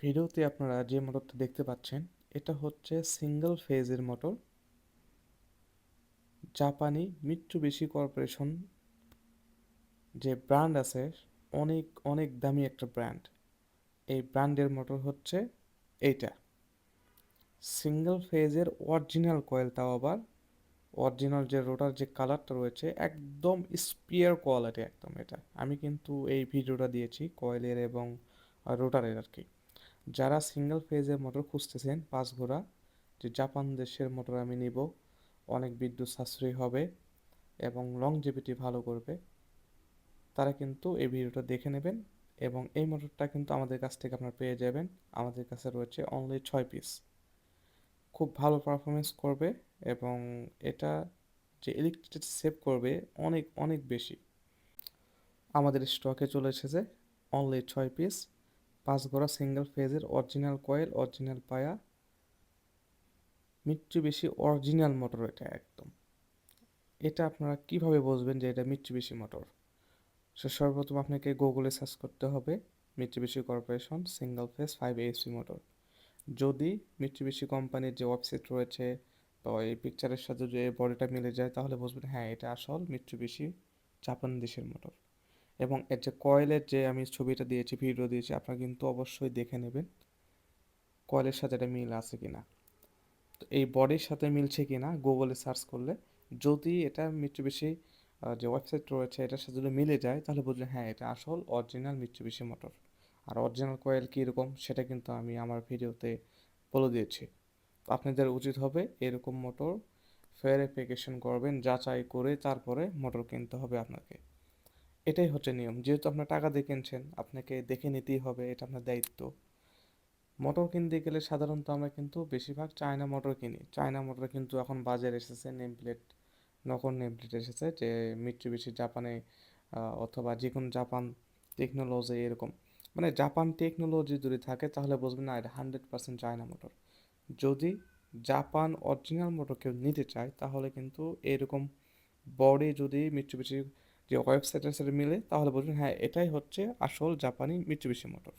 ভিডিওতে আপনারা যে মোটরটা দেখতে পাচ্ছেন, এটা হচ্ছে সিঙ্গেল ফেজের মোটর। জাপানি মিৎসুবিশি কর্পোরেশন যে ব্র্যান্ড আছে, অনেক অনেক দামি একটা ব্র্যান্ড এই ব্র্যান্ডের মোটর হচ্ছে এইটা। সিঙ্গেল ফেজের অরিজিনাল কয়েল তাও আবার অরিজিনাল যে রোটার যে কালারটা রয়েছে, একদম স্পিয়ার কোয়ালিটি একদম এটা। আমি কিন্তু এই ভিডিওটা দিয়েছি কয়েলের এবং রোটারের আর কি। যারা সিঙ্গেল ফেজের মোটর খুঁজতেছেন, পাঁচ ঘোড়া, যে জাপান দেশের মোটর আমি নিব, অনেক বিদ্যুৎ সাশ্রয়ী হবে এবং লংজিভিটি ভালো করবে, তারা কিন্তু এই ভিডিওটা দেখে নেবেন এবং এই মোটরটা কিন্তু আমাদের কাছ থেকে আপনারা পেয়ে যাবেন। আমাদের কাছে রয়েছে অনলি ছয় পিস খুব ভালো পারফরমেন্স করবে এবং এটা যে ইলেকট্রিসিটি সেভ করবে অনেক অনেক বেশি। আমাদের স্টকে চলে এসেছে অনলি ছয় পিস পাঁচ গড়া সিঙ্গেল ফেজের অরিজিনাল কয়েল অরিজিনাল পায়া। মিট্টু বেশি অরিজিনাল মোটর এটা একদম। এটা আপনারা কীভাবে বুঝবেন যে এটা মিট্টু বেশি মোটর সে সর্বপ্রথম আপনাকে গুগলে সার্চ করতে হবে Mitsubishi corporation single phase five AC motor যদি মিট্টুবিশি কোম্পানির যে ওয়েবসাইট রয়েছে বা এই পিকচারের সাথে যে বডিটা মিলে যায়, তাহলে বুঝবেন হ্যাঁ এটা আসল মিট্টুবিশি জাপান দেশের মোটর এবং এর যে কয়েলের যে আমি ছবিটা দিয়েছি ভিডিও দিয়েছি, আপনারা কিন্তু অবশ্যই দেখে নেবেন কয়েলের সাথে এটা মিল আছে কিনা। তো এই বডির সাথে মিলছে কিনা গুগলে সার্চ করলে, যদি এটা মিট্টুবিশি যে ওয়েবসাইট রয়েছে, এটার সাথে যদি মিলে যায়, তাহলে বুঝলেন হ্যাঁ এটা আসল অরিজিনাল মিট্সুবিশি মোটর আর অরিজিনাল কয়েল কীরকম, সেটা কিন্তু আমি আমার ভিডিওতে বলে দিয়েছি। আপনাদের উচিত হবে এরকম মোটর ভেরিফিকেশন করবেন, যাচাই করে তারপরে মোটর কিনতে হবে আপনাকে। এটাই হচ্ছে নিয়ম। যেহেতু আপনার টাকা দিয়ে কিনছেন, আপনাকে দেখে নিতেই হবে, এটা আপনার দায়িত্ব। মোটর কিনতে গেলে সাধারণত আমরা কিন্তু বেশিরভাগ চায়না মোটর কিনি। চায়না মোটর কিন্তু এখন বাজারে এসেছে নেম প্লেট নকল নেম প্লেট এসেছে, যে মিট্রুবিশি জাপানে অথবা যে কোনো জাপান টেকনোলজি এরকম। মানে জাপান টেকনোলজি যদি থাকে, তাহলে বুঝবেন না, এটা হান্ড্রেড পার্সেন্ট চায়না মোটর। যদি জাপান অরিজিনাল মোটর কেউ নিতে চায়, তাহলে কিন্তু এরকম বডি যদি মিট্রুবিশি যে ওয়েবসাইটের সাথে মিলে তাহলে বলবেন হ্যাঁ এটাই হচ্ছে আসল জাপানি মিচুবিশি মোটর